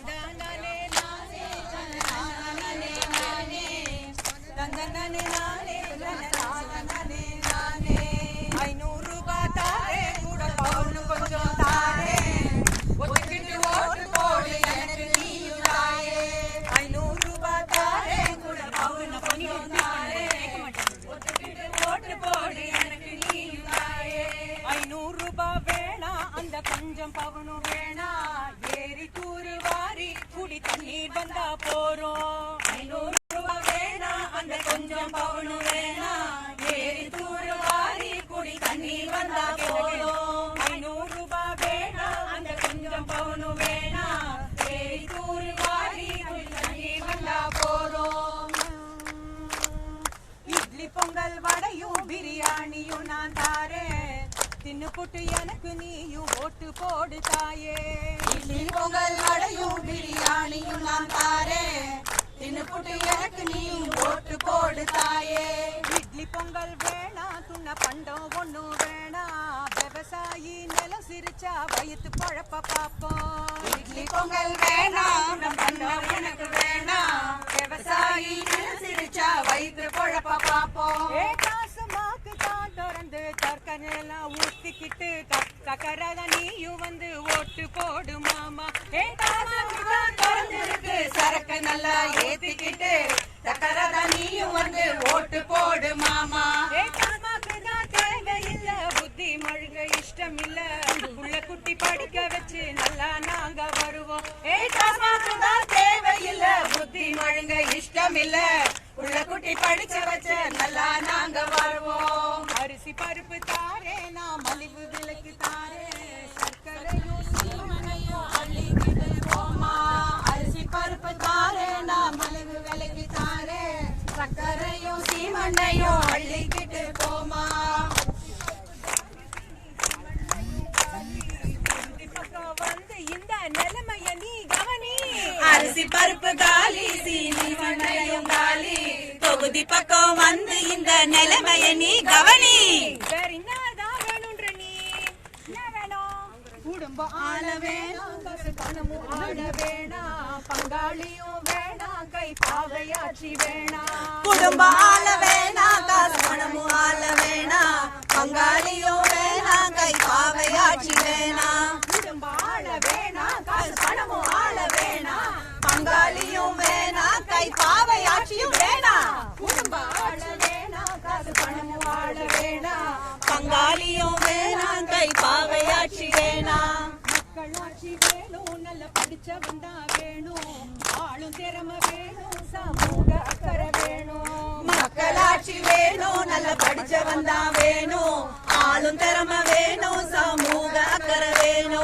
தந்தனனே நானே தந்தனனே நானே கொஞ்சம் பவுனும் வேணா. ஏறி தூரி வாரி குடி தண்ணீர் வந்தா போறோம். ஐநூறு ரூபாய் வேணா அந்த கொஞ்சம் பவுனும் வேணா. ஏறி தூரி வாரி குடி தண்ணீர் வந்தா போறோம். ஐநூறு ரூபாய் வேணா அந்த கொஞ்சம் பவுனும் வேணா. ஏறி தூரி வாரி குடி தண்ணீர் வந்தா போறோம். இட்லி பொங்கல் வடையும் பிரியாணியும் நான் தான் தின்னு புட்டு எனக்கு நீயும் ஓட்டு போடு தாயே. இட்லி பொங்கல் வடையும் பிரியாணியும் நான் தாரேன் தின்னு புட்டு எனக்கு நீயும் ஓட்டு போடு தாயே. இட்லி பொங்கல் வேணா துண்ண பண்டம் ஒண்ணும் வேணா. விவசாயி நிலம் சிரிச்சா வயித்து பழப்ப பாப்போம். இட்லி பொங்கல் வேணா துண்ண பண்டம் எனக்கு வேணா. விவசாயி நிலம் சிரிச்சா வயிற்று பழப்ப பாப்போம். கற்கனெல்லாம் ஊத்திக்கிட்டு கக்கரத நீயும் வந்து ஓட்டு போடு மாமா. திறந்திருக்கு. சரக்கு நல்லா ஏத்திக்கிட்டு சக்கரத நீயும் வந்து ஓட்டு போடு மாமா. தேவையில்ல. புத்தி மழுங்க இஷ்டம் இல்ல உள்ள குட்டி படிக்க வச்சு நல்லா நாங்க வருவோம். தேவையில்ல. புத்தி மழுங்க இஷ்டம் இல்ல உள்ள குட்டி படிச்ச வச்ச நல்லா நாங்க வருவோம். அரிசி பருப்பு தாரே நான் மலிவு விலைக்கு தாரே சர்க்கரையும் சீமனையும் அள்ளிக்கிட்டு போமா அரிசி பருப்பு தாரே நான் மலிவு விலைக்கு தாரே சர்க்கரையும் சீமண்ணையும் அள்ளிக்கிட்டு போமா வந்து இந்த நிலைமைய நீ கவனி. அரிசி பருப்பு காலி சீனி தொகுதி பக்கம் வந்து இந்த நிலைமைய நீ கவனி. வேற என்னதான் வேணும்ன்ற நீ? என்ன வேணும்? குடும்பம் ஆள வேணாம் பணமும் ஆள வேணாம் பங்காளியும் வேணாம் கை பாவையாச்சி வேணாம். குடும்ப ஆள வேணா காசு பணமும் ஆள வேணா பங்காளியும் வேணா கை பாவையாட்சி வேணா குடும்பம் ஆள வேணாம் காசு பணமும் ஆள வேணாம் பங்காளியும் வேணா கை பாவையாட்சியும் வேணா குடும்பம் ஆள வேணாம் காசு பணமும் வேணாம் பங்காளியும் வேணா கை பாவையாட்சி வேணா. மக்களாட்சி வேணும் நல்ல படிச்சவன் தான் வேணும். ஆளும் திறமை வேணும் சமூக அக்கறை வேணும். மக்களாட்சி வேணும் நல்ல படிச்சவன் தான் வேணும். ஆளும் திறமை வேணும் சமூக அக்கறை வேணும்.